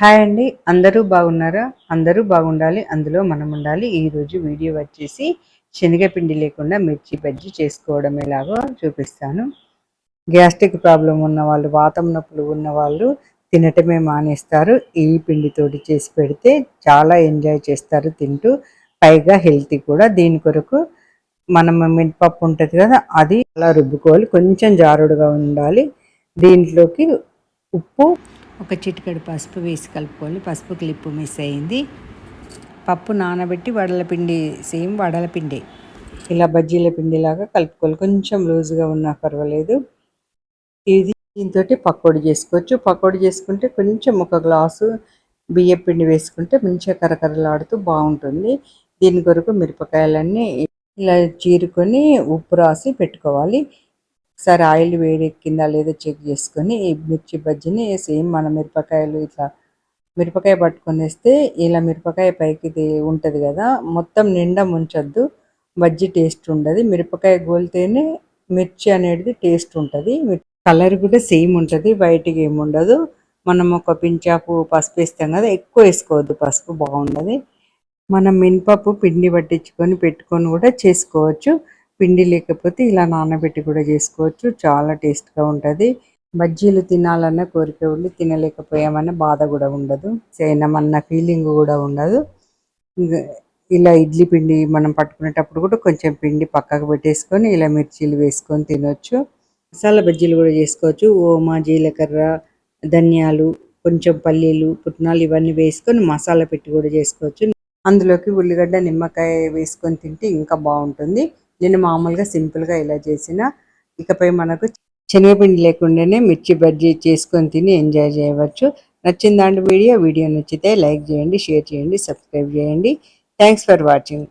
Hi అండి. అందరూ బాగున్నారా? అందరూ బాగుండాలి. అందులో మనం ఉండాలి. ఈరోజు వీడియో వచ్చేసి శనగపిండి లేకుండా మిర్చి బజ్జి చేసుకోవడం ఎలాగో చూపిస్తాను. గ్యాస్ట్రిక్ ప్రాబ్లం ఉన్న వాళ్ళు వాతం నొప్పులు ఉన్న వాళ్ళు తినటమే మానేస్తారు. ఈ పిండితోటి చేసి పెడితే చాలా ఎంజాయ్ చేస్తారు తింటూ పైగా హెల్తీ కూడా. దీని కొరకు మనం మినపప్పు ఉంటుంది కదా అది అలా రుబ్బుకోవాలి. కొంచెం జారుడుగా ఉండాలి. దీంట్లోకి ఉప్పు ఒక చిటికెడు పసుపు వేసి కలుపుకోవాలి. పసుపు క్లిప్పు మిస్ అయింది. పప్పు నానబెట్టి వడల పిండి సేమ్ వడల పిండి. ఇలా బజ్జీల పిండిలాగా కలుపుకోవాలి. కొంచెం లూజ్గా ఉన్నా పర్వాలేదు. ఇది దీంతో పకోడీ చేసుకోవచ్చు. పకోడీ చేసుకుంటే కొంచెం ఒక గ్లాసు బియ్య పిండి వేసుకుంటే మంచిగా కరకరలాడుతూ బాగుంటుంది. దీని కొరకు మిరపకాయలన్నీ ఇలా చీరుకొని ఉప్పు రాసి పెట్టుకోవాలి. ఒకసారి ఆయిల్ వేడెక్కిందా లేదో చెక్ చేసుకొని ఈ మిర్చి బజ్జీని సేమ్ మన మిరపకాయలు ఇట్లా మిరపకాయ పట్టుకొని వేస్తే ఇలా మిరపకాయ పైకి ఉంటుంది కదా మొత్తం నిండా ముంచొద్దు. బజ్జీ టేస్ట్ ఉండదు. మిరపకాయ గోలితేనే మిర్చి అనేది టేస్ట్ ఉంటుంది. కలర్ కూడా సేమ్ ఉంటుంది. వైట్గా ఏమి ఉండదు. మనం ఒక పించాపు పసుపు వేస్తాం కదా ఎక్కువ వేసుకోవద్దు. పసుపు బాగుండదు. మనం మినపప్పు పిండి పట్టించుకొని పెట్టుకొని కూడా చేసుకోవచ్చు. పిండి లేకపోతే ఇలా నానబెట్టి కూడా చేసుకోవచ్చు. చాలా టేస్ట్గా ఉంటుంది. బజ్జీలు తినాలన్న కోరిక ఉండి తినలేకపోయామన్న బాధ కూడా ఉండదు. చేయనమన్న ఫీలింగ్ కూడా ఉండదు. ఇలా ఇడ్లీ పిండి మనం పట్టుకునేటప్పుడు కూడా కొంచెం పిండి పక్కకు పెట్టేసుకొని ఇలా మిర్చీలు వేసుకొని తినొచ్చు. మసాలా బజ్జీలు కూడా చేసుకోవచ్చు. ఓమా జీలకర్ర ధనియాలు కొంచెం పల్లీలు పుట్నాలు ఇవన్నీ వేసుకొని మసాలా పెట్టి కూడా చేసుకోవచ్చు. అందులోకి ఉల్లిగడ్డ నిమ్మకాయ వేసుకొని తింటే ఇంకా బాగుంటుంది. నేను మామూలుగా సింపుల్గా ఇలా చేసిన ఇకపై మనకు శనగపిండి లేకుండానే మిర్చి బజ్జీ చేసుకొని తిని ఎంజాయ్ చేయవచ్చు. నచ్చిందాంటి వీడియో వీడియో నచ్చితే లైక్ చేయండి షేర్ చేయండి సబ్స్క్రైబ్ చేయండి. Thanks for watching